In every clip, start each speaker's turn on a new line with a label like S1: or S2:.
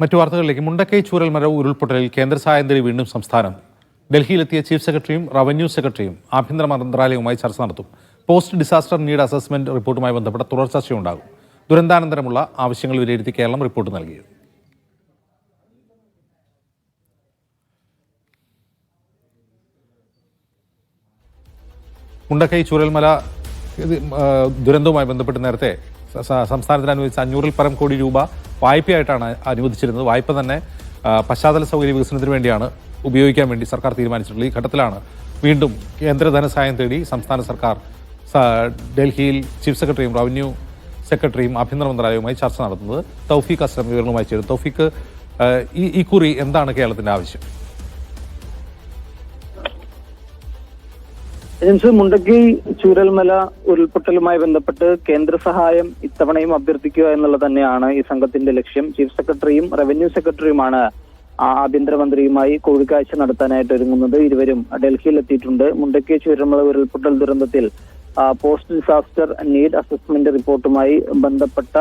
S1: മറ്റു വാർത്തകളിലേക്ക് മുണ്ടക്കൈ ചൂരൽ ചൂരൽമല ഉരുൾപൊട്ടലിൽ കേന്ദ്ര സഹായം വീണ്ടും സംസ്ഥാനം. ഡൽഹിയിലെത്തിയ ചീഫ് സെക്രട്ടറിയും റവന്യൂ സെക്രട്ടറിയും ആഭ്യന്തര മന്ത്രാലയവുമായി ചർച്ച നടത്തും. പോസ്റ്റ് ഡിസാസ്റ്റർ നീഡ് അസസ്മെന്റ് റിപ്പോർട്ടുമായി ബന്ധപ്പെട്ട തുടർ ചർച്ചയുണ്ടാകും. ദുരന്താനന്തരമുള്ള ആവശ്യങ്ങൾ വിലയിരുത്തി കേരളം റിപ്പോർട്ട് നൽകി. മുണ്ടക്കൈ ചൂരൽമല ദുരന്തവുമായി ബന്ധപ്പെട്ട് നേരത്തെ സംസ്ഥാനത്തിന് അനുവദിച്ച അഞ്ഞൂറിൽ പരം കോടി രൂപ വായ്പയായിട്ടാണ് അനുവദിച്ചിരുന്നത്. വായ്പ തന്നെ പശ്ചാത്തല സൗകര്യ വികസനത്തിന് വേണ്ടിയാണ് ഉപയോഗിക്കാൻ വേണ്ടി സർക്കാർ തീരുമാനിച്ചിട്ടുള്ളത്. ഈ ഘട്ടത്തിലാണ് വീണ്ടും കേന്ദ്ര ധനസഹായം തേടി സംസ്ഥാന സർക്കാർ ഡൽഹിയിൽ ചീഫ് സെക്രട്ടറിയും റവന്യൂ സെക്രട്ടറിയും ആഭ്യന്തര മന്ത്രാലയവുമായി ചർച്ച നടത്തുന്നത്. തൗഫീഖ് അസ്ലം വിവരങ്ങളുമായി ചേരും. തൗഫീഖ് ഈ ഇക്കുറി കുറി എന്താണ് കേരളത്തിന്റെ ആവശ്യം?
S2: ഏജൻസി മുണ്ടക്കി ചൂരൽമല ഉരുൾപൊട്ടലുമായി ബന്ധപ്പെട്ട് കേന്ദ്ര സഹായം ഇത്തവണയും അഭ്യർത്ഥിക്കുക എന്നുള്ളത് തന്നെയാണ് ഈ സംഘത്തിന്റെ ലക്ഷ്യം. ചീഫ് സെക്രട്ടറിയും റവന്യൂ സെക്രട്ടറിയുമാണ് ആഭ്യന്തരമന്ത്രിയുമായി കൂടിക്കാഴ്ച നടത്താനായിട്ട് ഒരുങ്ങുന്നത്. ഇരുവരും ഡൽഹിയിൽ എത്തിയിട്ടുണ്ട് മുണ്ടക്കി ചൂരൽമല ഉരുൾപൊട്ടൽ ദുരന്തത്തിൽ പോസ്റ്റ് ഡിസാസ്റ്റർ നീഡ് അസസ്മെന്റ് റിപ്പോർട്ടുമായി ബന്ധപ്പെട്ട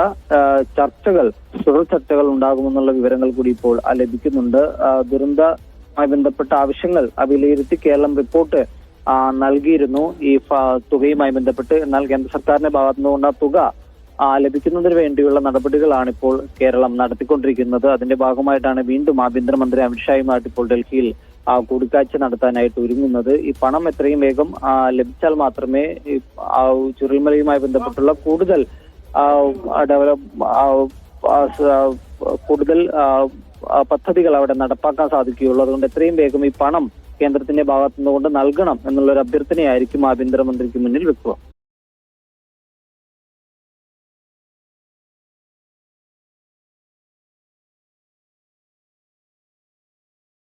S2: ചർച്ചകൾ തുടർ ചർച്ചകൾ ഉണ്ടാകുമെന്നുള്ള വിവരങ്ങൾ കൂടി ഇപ്പോൾ ലഭിക്കുന്നുണ്ട്. ദുരന്തമായി ബന്ധപ്പെട്ട ആവശ്യങ്ങൾ വിലയിരുത്തി കേരളം റിപ്പോർട്ട് നൽകിയിരുന്നു ഈ തുകയുമായി ബന്ധപ്പെട്ട്. എന്നാൽ കേന്ദ്ര സർക്കാരിന്റെ ഭാഗത്തു നിന്നുകൊണ്ട് തുക ലഭിക്കുന്നതിന് വേണ്ടിയുള്ള നടപടികളാണ് ഇപ്പോൾ കേരളം നടത്തിക്കൊണ്ടിരിക്കുന്നത്. അതിന്റെ ഭാഗമായിട്ടാണ് വീണ്ടും ആഭ്യന്തരമന്ത്രി അമിത്ഷായുമായിട്ട് ഇപ്പോൾ ഡൽഹിയിൽ കൂടിക്കാഴ്ച നടത്താനായിട്ട് ഒരുങ്ങുന്നത്. ഈ പണം എത്രയും വേഗം ലഭിച്ചാൽ മാത്രമേ ചുരുൾമലയുമായി ബന്ധപ്പെട്ടുള്ള കൂടുതൽ ഡെവലപ് ഡെവലപ്പ് കൂടുതൽ പദ്ധതികൾ അവിടെ നടപ്പാക്കാൻ സാധിക്കുകയുള്ളൂ. അതുകൊണ്ട് എത്രയും വേഗം ഈ പണം കേന്ദ്രത്തിന്റെ ഭാഗത്തുനിന്നുകൊണ്ട് നൽകണം എന്നുള്ള ഒരു അഭ്യർത്ഥനയായിരിക്കും ആഭ്യന്തരമന്ത്രിക്ക് മുന്നിൽ വെക്കുക.